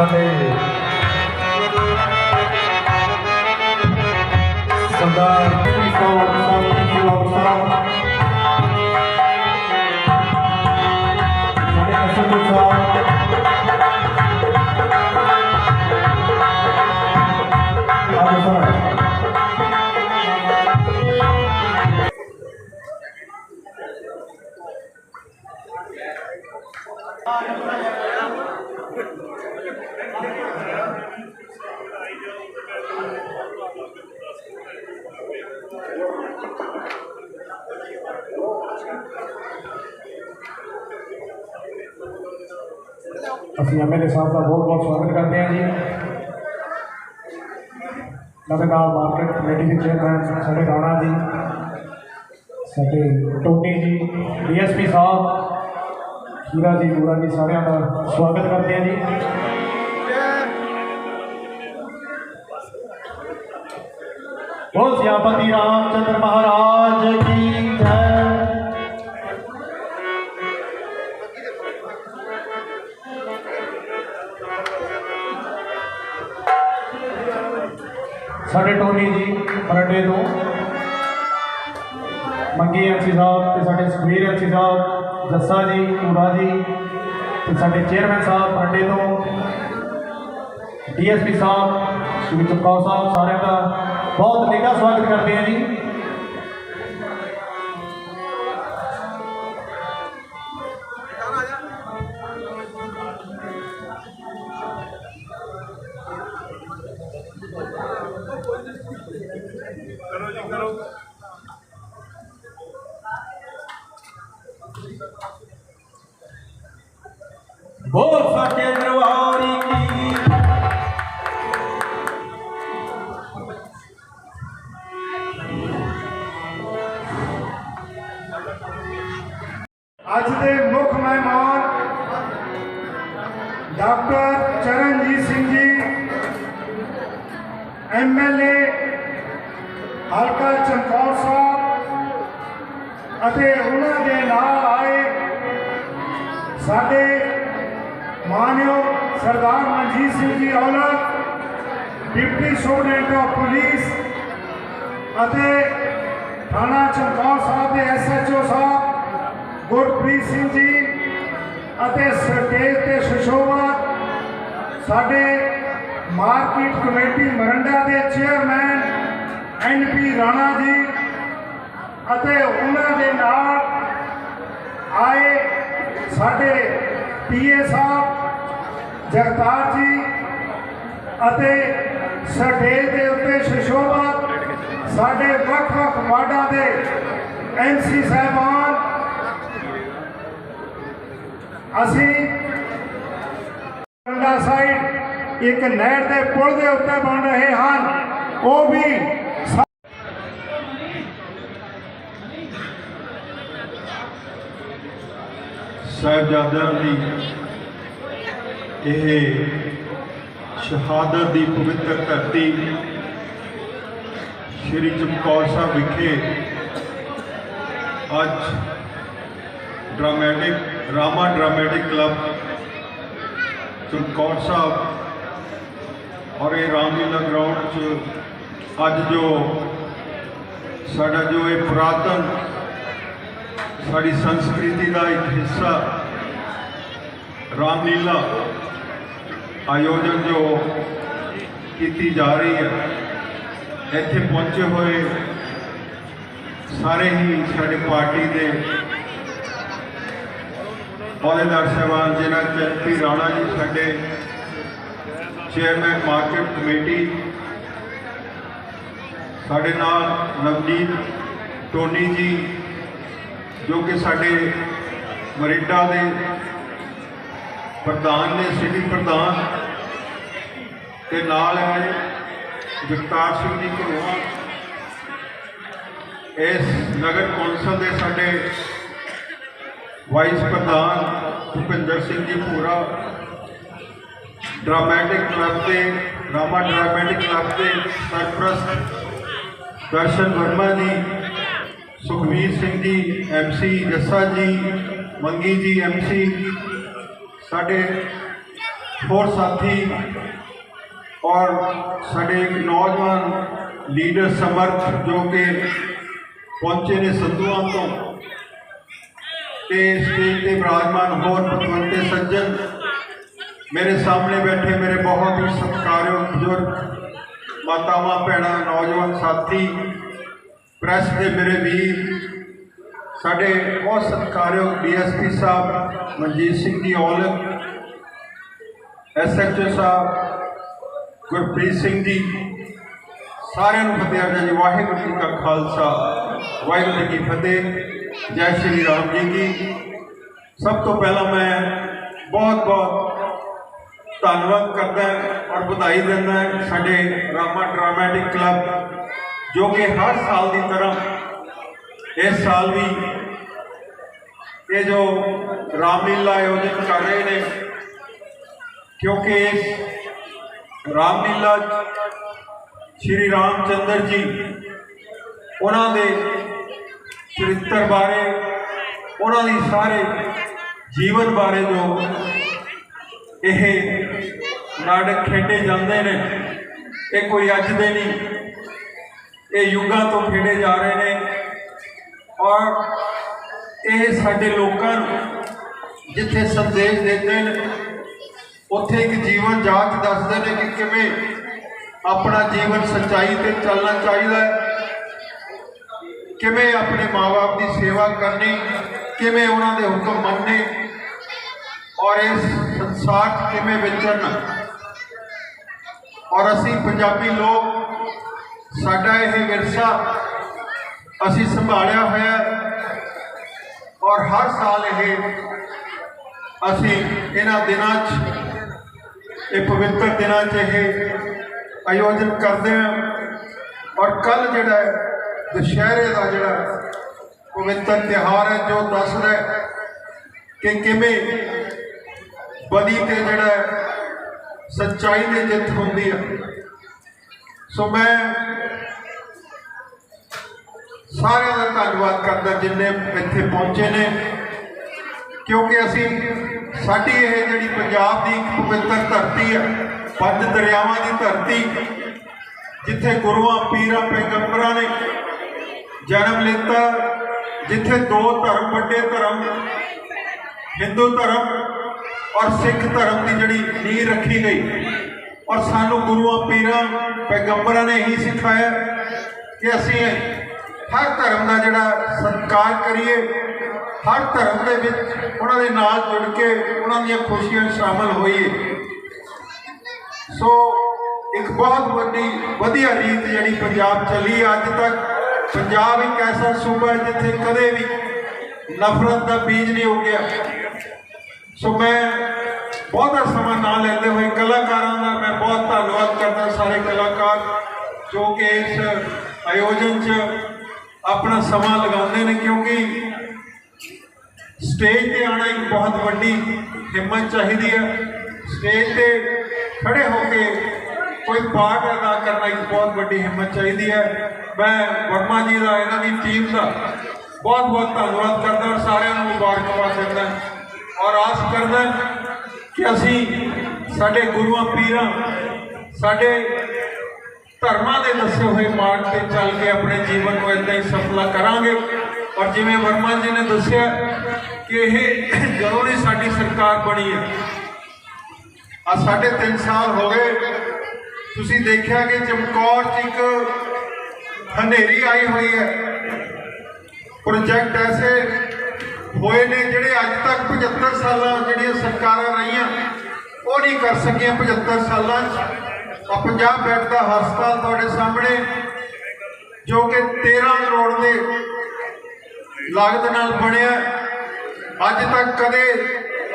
ਸਾਡੇ ਸਰਦਾਰ ਜੀ ਕੌਰ ਸਾਹਿਬ ਜੀ ਸਾਹਿਬ ਸਾਡੇ ਅਸਲ ਸਾਹਿਬ ਆਪ ਅਸੀਂ ਐਮਐਲਏ ਸਾਹਿਬ ਦਾ ਬਹੁਤ ਬਹੁਤ ਸਵਾਗਤ ਕਰਦੇ ਹਾਂ ਜੀ। ਨਵੇਂ ਨਾਲ ਮਾਰਕੀਟ ਕਮੇਟੀ ਦੇ ਚੇਅਰਮੈਨ ਸਾਡੇ ਰਾਣਾ ਜੀ, ਸਾਡੇ ਟੋਨੀ ਜੀ, ਡੀਐਸਪੀ ਸਾਹਿਬ, ਹੀਰਾ ਜੀ ਗੋਰਾ ਜੀ, ਸਾਰਿਆਂ ਦਾ ਸਵਾਗਤ ਕਰਦੇ ਹਾਂ ਜੀ। ਬੋਲ ਸਿਆਪਤੀ ਰਾਮਚੰਦਰ ਮਹਾਰਾਜ ਕੀ ਸਾਡੇ ਟੋਨੀ ਜੀ ਮਰਡੇ ਤੋਂ। ਮੰਗੀ ਐਮਸੀ ਸਾਹਿਬ ਤੇ ਸਾਡੇ ਸੁਖਬੀਰ ਐਮਸੀ ਸਾਹਿਬ, ਜੱਸਾ ਜੀ, ਪੂਰਾ ਜੀ ਤੇ ਸਾਡੇ ਚੇਅਰਮੈਨ ਸਾਹਿਬ ਮਰਡੇ ਤੋਂ। ਡੀਐਸਪੀ ਸਾਹਿਬ, ਸ਼੍ਰੀ ਕੌਰ ਸਾਹਿਬ ਸਾਰਿਆਂ ਦਾ ਬਹੁਤ ਨਿੱਘਾ ਸਵਾਗਤ ਕਰਦੇ ਹਾਂ ਜੀ। ਬੋਲ ਸਾਡੇ ਦਰਬਾਰੀ ਕੀ? ਅੱਜ ਦੇ ਮੁੱਖ ਮਹਿਮਾਨ ਡਾਕਟਰ ਚਰਨਜੀਤ ਸਿੰਘ ਜੀ ਐਮਐਲਏ ਹਲਕਾ ਚਮਕੌਰ ਸਾਹਿਬ ਅਤੇ ਉਹਨਾਂ ਦੇ ਨਾਲ ਆਏ ਸਾਡੇ ਮਾਨਯੋਗ Sardar Manjit Aulakh deputy superintendent of police ਅਤੇ ਥਾਣਾ ਚਮਕੌਰ ਸਾਹਿਬ ਦੇ ਐਸਐਚਓ ਸਾਹਿਬ, ਗੁਰਪ੍ਰੀਤ ਸਿੰਘ ਜੀ ਅਤੇ ਸਟੇਜ ਤੇ ਸੁਸ਼ੋਭਤ ਸਾਡੇ ਮਾਰਕੀਟ ਕਮੇਟੀ ਮਰੰਡਾ ਦੇ ਚੇਅਰਮੈਨ ਐਨਪੀ ਰਾਣਾ ਜੀ ਅਤੇ ਉਹਨਾਂ ਦੇ ਨਾਲ ਆਏ ਸਾਡੇ ਪੀਏ ਸਾਹਿਬ, ਜਗਤਾਰ ਜੀ ਅਤੇ ਸਟੇਜ ਦੇ ਉੱਤੇ ਸੁਸ਼ੋਭਤ ਸਾਡੇ ਵੱਖ-ਵੱਖ ਵਾਰਡਾਂ ਦੇ ਐਮਸੀ ਸਾਹਿਬਾਨ। ਅਸੀਂ ਕੰਡਾ ਸਾਈਡ ਇੱਕ ਨਹਿਰ ਦੇ ਪੁਲ ਦੇ ਉੱਤੇ ਬਣ ਰਹੇ ਹਨ। ਉਹ ਵੀ ਸਾਹਿਬਜ਼ਾਦਿਆਂ ਦੀ ਇਹ ਸ਼ਹਾਦਤ ਦੀ ਪਵਿੱਤਰ ਧਰਤੀ ਸ਼੍ਰੀ ਚਮਕੌਰ ਸਾਹਿਬ ਵਿਖੇ ਅੱਜ ਡਰਾਮੈਟਿਕ, ਰਾਮਾ ਡਰਾਮੈਟਿਕ ਕਲੱਬ ਚਮਕੌਰ ਸਾਹਿਬ ਔਰ ਇਹ ਰਾਮਲੀਲਾ ਗਰਾਊਂਡ 'ਚ ਅੱਜ ਜੋ ਸਾਡਾ ਜੋ ਇਹ ਪੁਰਾਤਨ ਸਾਡੀ ਸੰਸਕ੍ਰਿਤੀ ਦਾ ਇੱਕ ਹਿੱਸਾ ਰਾਮਲੀਲਾ ਆਯੋਜਨ ਜੋ ਕੀਤੀ ਜਾ ਰਹੀ ਹੈ, ਇੱਥੇ ਪਹੁੰਚੇ ਹੋਏ ਸਾਰੇ ਹੀ ਸਾਡੇ ਪਾਰਟੀ ਦੇ ਅਹੁਦੇਦਾਰ ਸਾਹਿਬਾਨ, ਜਿਨ੍ਹਾਂ ਚ ਪੀ ਰਾਣਾ ਜੀ, ਸਾਡੇ ਚੇਅਰਮੈਨ, ਮਾਰਕੀਟ ਕਮੇਟੀ, ਸਾਡੇ ਨਾਲ ਨਵਜੀਤ ਟੋਨੀ ਜੀ, ਜੋ ਕਿ ਸਾਡੇ ਮਰੀਡਾ ਦੇ ਪ੍ਰਧਾਨ ਨੇ ਸਿਟੀ ਪ੍ਰਧਾਨ ਤੇ ਨਾਲ ਹੈ ਜਗਤਾਰ ਸਿੰਘ ਜੀ ਘਰੋਆ ਇਸ ਨਗਰ ਕੌਂਸਲ ਦੇ ਸਾਡੇ ਵਾਈਸ ਪ੍ਰਧਾਨ ਭੁਪਿੰਦਰ ਸਿੰਘ ਜੀ ਭੂਰਾ, ਡਰਾਮੈਟਿਕ ਕਲੱਬ ਦੇ ਰਾਮਾ ਡਰਾਮੈਟਿਕ ਕਲੱਬ ਦੇ ਸਰਪ੍ਰਸਤ ਦਰਸ਼ਨ ਵਰਮਾ ਜੀ, ਸੁਖਵੀਰ ਸਿੰਘ ਜੀ ਐਮਸੀ ਜੱਸਾ ਜੀ, ਮੰਗੀ ਜੀ ਐਮਸੀ ਸਾਡੇ ਹੋਰ ਸਾਥੀ ਔਰ ਸਾਡੇ ਨੌਜਵਾਨ ਲੀਡਰ ਸਮਰਥ ਜੋ ਕਿ ਪਹੁੰਚੇ ਨੇ ਸੰਧੂਆਂ ਤੋਂ ਤੇ ਸਟੇਜ ਤੇ ਵਿਰਾਜਮਾਨ ਹੋਰ ਪਤਵੰਤੇ ਸੱਜਣ ਮੇਰੇ ਸਾਹਮਣੇ ਬੈਠੇ ਮੇਰੇ ਬਹੁਤ ਹੀ ਸਤਿਕਾਰਯੋਗ ਬਜ਼ੁਰਗ ਮਾਤਾਵਾਂ, ਭੈਣਾਂ, ਨੌਜਵਾਨ ਸਾਥੀ, ਪ੍ਰੈਸ ਦੇ ਮੇਰੇ ਵੀਰ ਸਾਡੇ ਬਹੁਤ ਸਤਿਕਾਰਯੋਗ ਡੀਐਸਪੀ ਸਾਹਿਬ ਮਨਜੀਤ ਸਿੰਘ ਜੀ ਔਲਖ ਐਸਐਚਓ ਸਾਹਿਬ, ਗੁਰਪ੍ਰੀਤ ਸਿੰਘ ਜੀ, ਸਾਰਿਆਂ ਨੂੰ ਫਤਿਹ ਅਰਜ਼ਾ ਜੀ, ਵਾਹਿਗੁਰੂ ਜੀ ਕਾ ਖਾਲਸਾ, ਵਾਹਿਗੁਰੂ ਜੀ ਕੀ ਫਤਿਹ, ਜੈ ਸ਼੍ਰੀ ਰਾਮ ਜੀ ਕੀ। ਸਭ ਤੋਂ ਪਹਿਲਾਂ ਮੈਂ ਬਹੁਤ ਬਹੁਤ ਧੰਨਵਾਦ ਕਰਦਾ ਔਰ ਵਧਾਈ ਦਿੰਦਾ ਸਾਡੇ ਰਾਮਾ ਡਰਾਮੈਟਿਕ ਕਲੱਬ, ਜੋ ਕਿ ਹਰ ਸਾਲ ਦੀ ਤਰ੍ਹਾਂ ਇਸ ਸਾਲ ਵੀ ਇਹ ਜੋ ਰਾਮਲੀਲਾ ਆਯੋਜਿਤ ਕਰ ਰਹੇ ਨੇ, ਕਿਉਂਕਿ ਇਸ ਰਾਮਲੀਲਾ 'ਚ ਸ਼੍ਰੀ ਰਾਮਚੰਦਰ ਜੀ, ਉਹਨਾਂ ਦੇ ਚਰਿੱਤਰ ਬਾਰੇ, ਉਹਨਾਂ ਦੀ ਸਾਰੇ ਜੀਵਨ ਬਾਰੇ ਜੋ ਇਹ ਨਾਟਕ ਖੇਡੇ ਜਾਂਦੇ ਨੇ, ਇਹ ਕੋਈ ਅੱਜ ਦੇ ਨਹੀਂ, ਇਹ ਯੁੱਗਾਂ ਤੋਂ ਖੇਡੇ ਜਾ ਰਹੇ ਨੇ। ਔਰ ਇਹ ਸਾਡੇ ਲੋਕਾਂ ਨੂੰ ਜਿੱਥੇ ਸੰਦੇਸ਼ ਦਿੰਦੇ ਨੇ, ਉੱਥੇ ਇੱਕ ਜੀਵਨ ਜਾਂਚ ਦੱਸਦੇ ਨੇ ਕਿ ਕਿਵੇਂ ਆਪਣਾ ਜੀਵਨ ਸੱਚਾਈ ਤੇ ਚੱਲਣਾ ਚਾਹੀਦਾ ਹੈ। ਕਿਵੇਂ ਆਪਣੇ ਮਾਪੇ ਦੀ ਸੇਵਾ ਕਰਨੀ, ਕਿਵੇਂ ਉਹਨਾਂ ਦੇ ਹੁਕਮ ਮੰਨਣੇ, ਔਰ ਇਸ ਸੰਸਾਰ 'ਚ ਕਿਵੇਂ ਵਿਚਰਨਾ। ਔਰ ਅਸੀਂ ਪੰਜਾਬੀ ਲੋਕ, ਸਾਡਾ ਇਹ ਵਿਰਸਾ ਅਸੀਂ ਸੰਭਾਲਿਆ ਹੋਇਆ ਔਰ ਹਰ ਸਾਲ ਇਹ ਅਸੀਂ ਇਹਨਾਂ ਦਿਨਾਂ 'ਚ, ਇਹ ਪਵਿੱਤਰ ਦਿਨਾਂ 'ਚ ਇਹ ਆਯੋਜਨ ਕਰਦੇ ਹਾਂ। ਔਰ ਕੱਲ ਜਿਹੜਾ ਦੁਸ਼ਹਿਰੇ ਦਾ ਜਿਹੜਾ ਪਵਿੱਤਰ ਤਿਉਹਾਰ ਹੈ, ਜੋ ਦੱਸਦਾ ਕਿ ਕਿਵੇਂ ਬਦੀ ਤੇ ਜਿਹੜਾ ਹੈ, ਸੱਚਾਈ ਦੀ ਜਿੱਤ ਹੁੰਦੀ ਹੈ। ਸੋ ਮੈਂ ਸਾਰਿਆਂ ਦਾ ਧੰਨਵਾਦ ਕਰਦਾ ਜਿੰਨੇ ਇੱਥੇ ਪਹੁੰਚੇ ਨੇ। ਕਿਉਂਕਿ ਅਸੀਂ, ਸਾਡੀ ਇਹ ਜਿਹੜੀ ਪੰਜਾਬ ਦੀ ਪਵਿੱਤਰ ਧਰਤੀ ਹੈ, ਪੰਜ ਦਰਿਆਵਾਂ ਦੀ ਧਰਤੀ, ਜਿੱਥੇ ਗੁਰੂਆਂ, ਪੀਰਾਂ, ਪੈਗੰਬਰਾਂ ਨੇ ਜਨਮ ਲਿੱਤਾ, ਜਿੱਥੇ ਦੋ ਧਰਮ ਵੱਡੇ ਧਰਮ, ਹਿੰਦੂ ਧਰਮ ਔਰ ਸਿੱਖ ਧਰਮ ਦੀ ਜਿਹੜੀ ਨੀਂਹ ਰੱਖੀ ਗਈ। ਔਰ ਸਾਨੂੰ ਗੁਰੂਆਂ, ਪੀਰਾਂ, ਪੈਗੰਬਰਾਂ ਨੇ ਇਹੀ ਸਿਖਾਇਆ ਕਿ ਅਸੀਂ ਹਰ ਧਰਮ ਦਾ ਜਿਹੜਾ ਸਤਿਕਾਰ ਕਰੀਏ, ਹਰ ਧਰਮ ਦੇ ਵਿੱਚ ਉਹਨਾਂ ਦੇ ਨਾਲ ਜੁੜ ਕੇ ਉਹਨਾਂ ਦੀਆਂ ਖੁਸ਼ੀਆਂ 'ਚ ਸ਼ਾਮਲ ਹੋਈਏ। ਸੋ, ਇੱਕ ਬਹੁਤ ਵੱਡੀ, ਵਧੀਆ ਰੀਤ ਜਿਹੜੀ ਪੰਜਾਬ ਚੱਲੀ ਅੱਜ ਤੱਕ। ਪੰਜਾਬ ਇੱਕ ਐਸਾ ਸੂਬਾ ਹੈ ਜਿੱਥੇ ਕਦੇ ਵੀ ਨਫ਼ਰਤ ਦਾ ਬੀਜ ਨਹੀਂ ਉੱਗਿਆ ਸੋ, ਮੈਂ ਬਹੁਤਾ ਸਮਾਂ ਨਾ ਲੈਂਦੇ ਹੋਏ ਕਲਾਕਾਰਾਂ ਦਾ ਮੈਂ ਬਹੁਤ ਧੰਨਵਾਦ ਕਰਦਾ ਸਾਰੇ ਕਲਾਕਾਰ, ਜੋ ਕਿ ਇਸ ਆਯੋਜਨ 'ਚ ਆਪਣਾ ਸਮਾਂ ਲਗਾਉਂਦੇ ਨੇ ਕਿਉਂਕਿ ਸਟੇਜ ਤੇ ਆਣਾ ਇੱਕ ਬਹੁਤ ਵੱਡੀ ਹਿੰਮਤ ਚਾਹੀਦੀ ਹੈ। ਸਟੇਜ ਤੇ ਖੜੇ ਹੋ ਕੇ ਕੋਈ ਪਾਠ ਅਦਾ ਕਰਨਾ ਇੱਕ ਬਹੁਤ ਵੱਡੀ ਹਿੰਮਤ ਚਾਹੀਦੀ ਹੈ। ਮੈਂ ਵਰਮਾ ਜੀ ਦਾ, ਇਹਨਾਂ ਦੀ ਟੀਮ ਦਾ ਬਹੁਤ ਬਹੁਤ ਧੰਨਵਾਦ ਕਰਦਾ ਔਰ ਸਾਰਿਆਂ ਨੂੰ ਮੁਬਾਰਕਬਾਦ ਦਿੰਦਾ ਔਰ ਆਸ ਕਰਦਾ ਕਿ ਅਸੀਂ ਸਾਡੇ ਗੁਰੂਆਂ, ਪੀਰਾਂ, ਸਾਡੇ ਧਰਮਾਂ ਦੇ ਦੱਸੇ ਹੋਏ ਮਾਰਗ ਤੇ ਚੱਲ ਕੇ ਆਪਣੇ ਜੀਵਨ ਨੂੰ ਇਦਾਂ ਹੀ ਸਫਲਾ ਕਰਾਂਗੇ। ਔਰ ਜਿਵੇਂ ਵਰਮਾ ਜੀ ਨੇ ਦੱਸਿਆ ਕਿ ਇਹ ਜਦੋਂ ਦੀ ਸਾਡੀ ਸਰਕਾਰ ਬਣੀ ਹੈ ਆ ਸਾਢੇ 3 ਸਾਲ ਹੋ ਗਏ। ਤੁਸੀਂ ਦੇਖਿਆ ਕਿ ਚਮਕੌਰ 'ਚ ਇੱਕ ਹਨੇਰੀ ਆਈ ਹੋਈ ਹੈ। ਪ੍ਰੋਜੈਕਟ ਐਸੇ ਹੋਏ ਨੇ ਜਿਹੜੇ ਅੱਜ ਤੱਕ 75 ਸਾਲਾਂ ਜਿਹੜੀਆਂ ਸਰਕਾਰਾਂ ਰਹੀਆਂ, ਉਹ ਨਹੀਂ ਕਰ ਸਕੀਆਂ 75 ਸਾਲਾਂ 'ਚ। ਆ ਪੰਜਾਬ ਬੈੱਡ ਦਾ ਹਸਪਤਾਲ ਤੁਹਾਡੇ ਸਾਹਮਣੇ ਜੋ ਕਿ 13 ਕਰੋੜ ਦੇ ਲਾਗਤ ਨਾਲ ਬਣਿਆ ਅੱਜ ਤੱਕ ਕਦੇ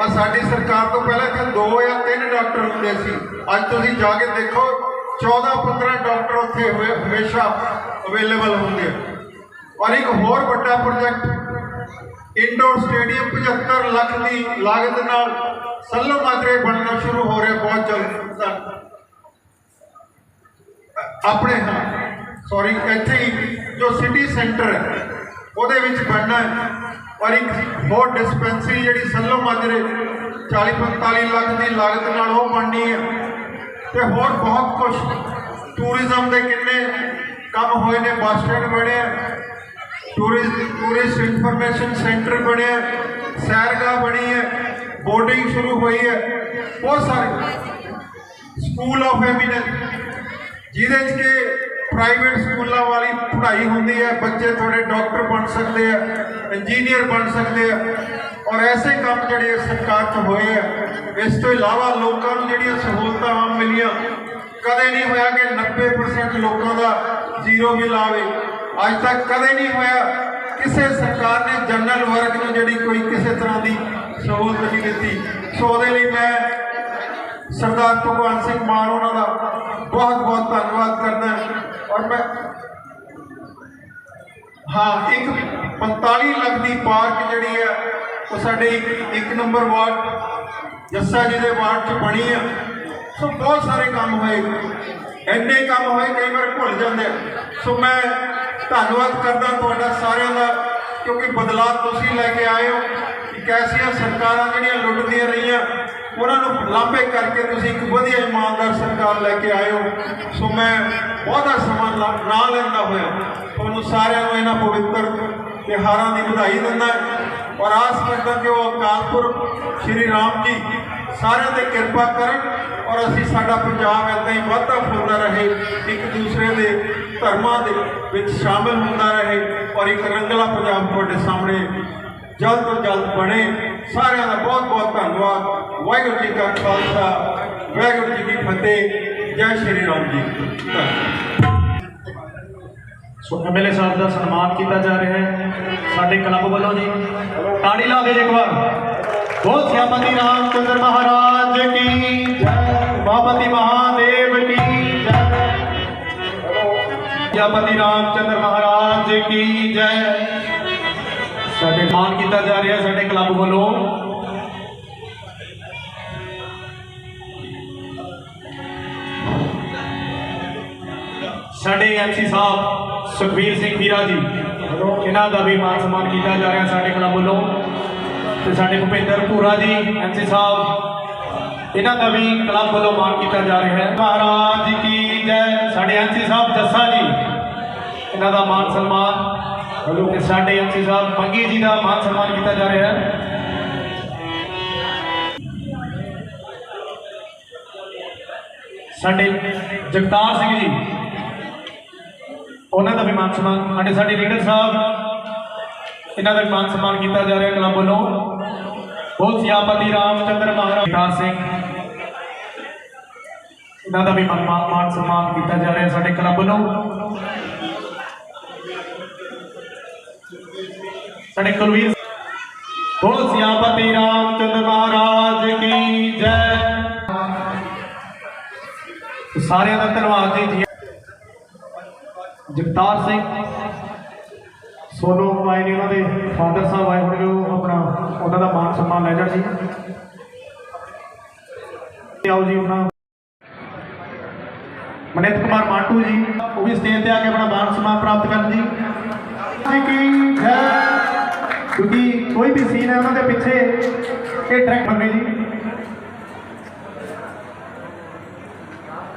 ਆ ਸਾਡੀ ਸਰਕਾਰ ਤੋਂ ਪਹਿਲਾਂ ਇੱਥੇ ਦੋ ਜਾਂ ਤਿੰਨ ਡਾਕਟਰ ਹੁੰਦੇ ਸੀ। ਅੱਜ ਤੁਸੀਂ ਜਾ ਕੇ ਦੇਖੋ 14 15 ਡਾਕਟਰ ਉੱਥੇ ਹਮੇਸ਼ਾ ਅਵੇਲੇਬਲ ਹੁੰਦੇ ਆ। ਔਰ ਇੱਕ ਹੋਰ ਵੱਡਾ ਪ੍ਰੋਜੈਕਟ, ਇੰਡੋਰ ਸਟੇਡੀਅਮ 75 ਲੱਖ ਦੀ ਲਾਗਤ ਨਾਲ ਸੱਲੋ ਮਾਜਰੇ ਬਣਨਾ ਸ਼ੁਰੂ ਹੋ ਰਿਹਾ, ਬਹੁਤ ਜਲਦ। ਆਪਣੇ ਹਾਂ। ਸੌਰੀ ਇੱਥੇ ਹੀ ਜੋ ਸਿਟੀ ਸੈਂਟਰ ਹੈ, ਉਹਦੇ ਵਿੱਚ ਬਣਨਾ ਹੈ। ਔਰ ਇੱਕ ਹੋਰ ਡਿਸਪੈਂਸਰੀ ਜਿਹੜੀ ਸੱਲੋ ਮਾਜਰੇ 40 45 ਲੱਖ ਦੀ ਲਾਗਤ ਨਾਲ ਉਹ ਬਣਨੀ ਹੈ। ਤੇ ਹੋਰ ਬਹੁਤ ਕੁਝ ਟੂਰਿਜ਼ਮ ਦੇ ਕਿੰਨੇ ਕੰਮ ਹੋਏ ਨੇ, ਬੱਸ ਸਟੈਂਡ ਬਣੇ ਬਣਿਆ ਟੂਰਿਸਟ ਟੂਰਿਸਟ ਇਨਫੋਰਮੇਸ਼ਨ ਸੈਂਟਰ ਬਣਿਆ ਸੈਰਗਾਹ ਬਣੀ ਹੈ। ਬੋਰਡਿੰਗ ਸ਼ੁਰੂ ਹੋਈ ਹੈ। ਬਹੁਤ ਸਾਰੇ। ਸਕੂਲ ਆਫ ਐਮੀਨੈਂਸ ਜਿਹਦੇ 'ਚ ਕਿ ਪ੍ਰਾਈਵੇਟ ਸਕੂਲਾਂ ਵਾਲੀ ਪੜ੍ਹਾਈ ਹੁੰਦੀ ਹੈ, ਬੱਚੇ ਤੁਹਾਡੇ ਡਾਕਟਰ ਬਣ ਸਕਦੇ ਆ ਇੰਜੀਨੀਅਰ ਬਣ ਸਕਦੇ ਆ, ਔਰ ਐਸੇ ਕੰਮ ਜਿਹੜੇ ਸਰਕਾਰ 'ਚ ਹੋਏ ਆ, ਇਸ ਤੋਂ ਇਲਾਵਾ ਲੋਕਾਂ ਨੂੰ ਜਿਹੜੀਆਂ ਸਹੂਲਤਾਂ ਆਮ ਮਿਲੀਆਂ, ਕਦੇ ਨਹੀਂ ਹੋਇਆ ਕਿ 90% ਲੋਕਾਂ ਦਾ ਜ਼ੀਰੋ ਬਿੱਲ ਆਵੇ। ਅੱਜ ਤੱਕ ਕਦੇ ਨਹੀਂ ਹੋਇਆ ਕਿਸੇ ਸਰਕਾਰ ਨੇ ਜਨਰਲ ਵਰਗ ਨੂੰ ਜਿਹੜੀ ਕੋਈ ਕਿਸੇ ਤਰ੍ਹਾਂ ਦੀ ਸਹੂਲਤ ਨਹੀਂ ਦਿੱਤੀ। ਸੋ ਉਹਦੇ ਲਈ ਮੈਂ ਸਰਦਾਰ ਭਗਵਾਨ ਸਿੰਘ ਮਾਨ, ਉਹਨਾਂ ਦਾ ਬਹੁਤ ਬਹੁਤ ਧੰਨਵਾਦ ਕਰਦਾ ਔਰ ਮੈਂ ਹਾਂ, ਇੱਕ 45 ਲੱਖ ਦੀ ਪਾਰਕ ਜਿਹੜੀ ਹੈ, ਉਹ ਸਾਡੇ ਇੱਕ ਨੰਬਰ ਵਾਰਡ, ਜੱਸਾ ਜੀ ਦੇ ਵਾਰਡ 'ਚ ਬਣੀ ਆ ਸੋ ਬਹੁਤ ਸਾਰੇ ਕੰਮ ਹੋਏ। ਇੰਨੇ ਕੰਮ ਹੋਏ, ਕਈ ਵਾਰ ਭੁੱਲ ਜਾਂਦੇ ਸੋ ਮੈਂ ਧੰਨਵਾਦ ਕਰਦਾ ਤੁਹਾਡਾ ਸਾਰਿਆਂ ਦਾ, ਕਿਉਂਕਿ ਬਦਲਾਅ ਤੁਸੀਂ ਲੈ ਕੇ ਆਏ ਹੋ। ਕਿ ਐਸੀਆਂ ਸਰਕਾਰਾਂ ਜਿਹੜੀਆਂ ਲੁੱਟਦੀਆਂ ਰਹੀਆਂ ਉਹਨਾਂ ਨੂੰ ਲਾਂਭੇ ਕਰਕੇ ਤੁਸੀਂ ਇੱਕ ਵਧੀਆ ਇਮਾਨਦਾਰ ਸਰਕਾਰ ਲੈ ਕੇ ਆਏ ਹੋ। ਸੋ ਮੈਂ ਬਹੁਤਾ ਸਮਾਂ ਲਾ- ਨਾ ਲੈਂਦਾ ਹੋਇਆ। ਤੁਹਾਨੂੰ ਸਾਰਿਆਂ ਨੂੰ ਇਹਨਾਂ ਪਵਿੱਤਰ ਤਿਉਹਾਰਾਂ ਦੀ ਵਧਾਈ ਦਿੰਦਾ ਔਰ ਆਸ ਕਰਦਾ ਕਿ ਉਹ ਅਕਾਲ ਪੁਰਖ ਸ਼੍ਰੀ ਰਾਮ ਜੀ ਸਾਰਿਆਂ ਤੇ ਕਿਰਪਾ ਕਰਨ ਔਰ ਅਸੀਂ ਸਾਡਾ ਪੰਜਾਬ ਏਦਾਂ ਹੀ ਵਾਧਾ ਫੁੱਲਦਾ ਰਹੇ, ਇੱਕ ਦੂਸਰੇ ਦੇ ਧਰਮਾਂ ਦੇ ਵਿੱਚ ਸ਼ਾਮਿਲ ਹੁੰਦਾ ਰਹੇ ਔਰ ਇੱਕ ਰੰਗਲਾ ਪੰਜਾਬ ਤੁਹਾਡੇ ਸਾਹਮਣੇ ਜਲਦ ਤੋਂ ਜਲਦ ਬਣੇ। ਸਾਰਿਆਂ ਦਾ ਬਹੁਤ ਬਹੁਤ ਧੰਨਵਾਦ ਵਾਹਿਗੁਰੂ ਜੀ ਕਾ ਖਾਲਸਾ ਵਾਹਿਗੁਰੂ ਜੀ ਕੀ ਫਤਿਹ ਜੈ ਸ਼੍ਰੀ ਰਾਮ ਜੀ ਧੰਨਵਾਦ ਸੋ ਐਮਐਲਏ ਸਾਹਿਬ ਦਾ ਸਨਮਾਨ ਕੀਤਾ ਜਾ ਰਿਹਾ ਹੈ ਸਾਡੇ ਕਲੱਬ ਵੱਲੋਂ ਜੀ ਤਾੜੀ ਲਾ ਦੇ ਇੱਕ ਵਾਰ ਬੋਲ ਸਿਆਪਤੀ ਰਾਮਚੰਦਰ ਮਹਾਰਾਜ ਕੀ ਜੈ ਬਾਬਤੀ ਮਹਾਦੇਵ ਕੀ ਜੈ ਸਿਆਪਤੀ ਰਾਮਚੰਦਰ ਮਹਾਰਾਜ ਕੀ ਜੈ ਸਾਡੇ ਮਾਨ ਕੀਤਾ ਜਾ ਰਿਹਾ ਸਾਡੇ ਕਲੱਬ ਵੱਲੋਂ। ਸਾਡੇ ਐਮਸੀ ਸਾਹਿਬ ਸੁਖਵੀਰ ਸਿੰਘ ਵੀਰਾ ਜੀ, ਇਹਨਾਂ ਦਾ ਵੀ ਮਾਨ ਸਨਮਾਨ ਕੀਤਾ ਜਾ ਰਿਹਾ ਸਾਡੇ ਕਲੱਬ ਵੱਲੋਂ। ਤੇ ਸਾਡੇ ਭੁਪਿੰਦਰ ਭੂਰਾ ਜੀ ਐਮਸੀ ਸਾਹਿਬ, ਇਹਨਾਂ ਦਾ ਵੀ ਕਲੱਬ ਵੱਲੋਂ ਮਾਨ ਕੀਤਾ ਜਾ ਰਿਹਾ ਹੈ। ਮਹਾਰਾਜ ਕੀ ਜੈ। ਸਾਡੇ ਐਮਸੀ ਸਾਹਿਬ ਜੱਸਾ ਜੀ, ਇਹਨਾਂ ਦਾ ਮਾਨ ਸਨਮਾਨ ਤੇ ਸਾਡੇ ਐਮਸੀ ਸਾਹਿਬ ਪੰਗੀ ਜੀ ਦਾ ਮਾਨ ਸਨਮਾਨ ਕੀਤਾ ਜਾ ਰਿਹਾ ਹੈ। ਸਾਡੇ ਜਗਤਾਰ ਸਿੰਘ ਜੀ, ਉਹਨਾਂ ਦਾ ਵੀ ਮਾਨ ਸਨਮਾਨ, ਸਾਡੇ ਸਾਡੇ ਲੀਡਰ ਸਾਹਿਬ, ਇਹਨਾਂ ਦਾ ਵੀ ਮਾਨ ਸਨਮਾਨ ਕੀਤਾ ਜਾ ਰਿਹਾ ਕਲੱਬ ਵੱਲੋਂ। ਬਹੁਤ ਸਿਆਪਤੀ ਰਾਮਚੰਦਰ ਮਹਾਰਾਜ ਜਗਤਾਰ ਸਿੰਘ, ਇਹਨਾਂ ਦਾ ਵੀ ਮਾਨ ਮਾਨ- ਮਾਨ ਸਨਮਾਨ ਕੀਤਾ ਜਾ ਰਿਹਾ ਸਾਡੇ ਕਲੱਬ ਵੱਲੋਂ। ਸਾਡੇ ਕੁਲਵੀਰ ਬਹੁਤ ਸਿਆਪਤੀ ਰਾਮਚੰਦਰ ਮਹਾਰਾਜ ਕੀ ਜੈ। ਸਾਰਿਆਂ ਦਾ ਧੰਨਵਾਦ ਜੀ ਜਗਤਾਰ ਸਿੰਘ, ਸੋਨੂ ਆਏ ਨੇ ਉਹਨਾਂ ਦੇ ਫਾਦਰ ਸਾਹਿਬ ਆਏ ਹੋਣਗੇ, ਉਹ ਆਪਣਾ ਉਹਨਾਂ ਦਾ ਮਾਨ ਸਨਮਾਨ ਲੈ ਜਾਣ ਜੀ। ਆਓ ਜੀ ਉਹਨਾਂ ਮਨਿਤ ਕੁਮਾਰ ਮਾਟੂ ਜੀ, ਉਹ ਵੀ ਸਟੇਜ ਤੇ ਆ ਕੇ ਆਪਣਾ ਮਾਨ ਸਨਮਾਨ ਪ੍ਰਾਪਤ ਕਰਨ ਜੀ। ਜੀ ਕੀ ਜੈ। ਕਿਉਂਕਿ ਕੋਈ ਵੀ ਸੀਨ ਹੈ ਉਹਨਾਂ ਦੇ ਪਿੱਛੇ ਇਹ ਟਰੈਕ ਬੰਨੇ ਜੀ।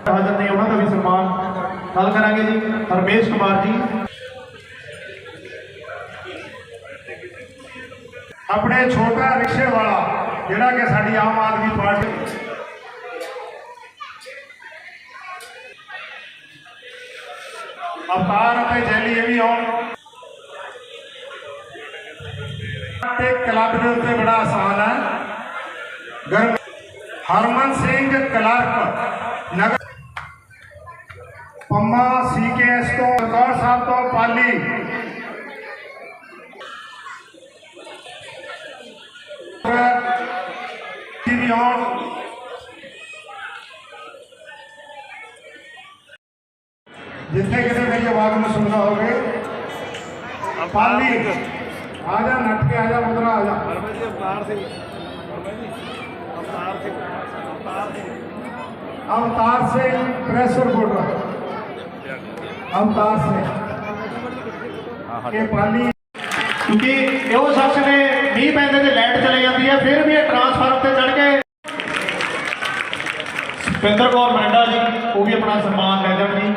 ਹਾਜ਼ਰ ਨੇ ਉਹਨਾਂ ਦਾ ਵੀ ਸਨਮਾਨ। ਗੱਲ ਕਰਾਂਗੇ ਜੀ ਹਰਮੇਸ਼ ਕੁਮਾਰ ਜੀ। ਆਪਣੇ ਛੋਟਾ ਰਿਕਸ਼ੇ ਵਾਲਾ, ਜਿਹੜਾ ਕਿ ਸਾਡੀ ਆਮ ਆਦਮੀ ਪਾਰਟੀ ਅਵਤਾਰ ਅਤੇ ਜੈਲੀ ਇਹ ਵੀ ਆਉਣ। ਤੇ ਕਲੱਬ ਦੇ ਉੱਤੇ ਬੜਾ ਆਸਾਨ ਹੈ ਗਰਮ ਹਰਮਨ ਸਿੰਘ ਕਲਰਕ ਨਗਰ ਪੰਮਾ ਸੀਕੇਐਸ ਤੋਂ ਕੌਰ ਸਾਹਿਬ ਤੋਂ ਪਾਲੀ ਟੀਵੀ ਆਨ ਜਿੱਥੇ ਕਿਤੇ ਮੇਰੀ ਆਵਾਜ਼ ਨੂੰ ਸੁਣਦਾ ਹੋਵੇ ਪਾਲੀ ਆ ਜਾ ਨੱਟ ਕੇ ਆ ਜਾ ਮੁੰਦਰਾ ਆ ਜਾ। ਅਵਤਾਰ ਸਿੰਘ। ਪ੍ਰੈਸ ਰਿਪੋਰਟਰ ਅਵਤਾਰ ਸਿੰਘ ਇਹ ਪਾਲੀ। ਕਿਉਂਕਿ ਇਹੋ ਸ਼ਖਸ ਨੇ ਮੀਂਹ ਪੈਂਦੇ ਤੇ ਲਾਈਟ ਚਲੇ ਜਾਂਦੀ ਹੈ ਫਿਰ ਵੀ ਇਹ ਟਰਾਂਸਫਾਰਮ ਤੇ ਚੜ ਕੇ। ਸੁਪਿੰਦਰ ਕੌਰ ਮੰਡਾ ਜੀ ਉਹ ਵੀ ਆਪਣਾ ਸਨਮਾਨ ਲੈ ਜਾਣਗੇ।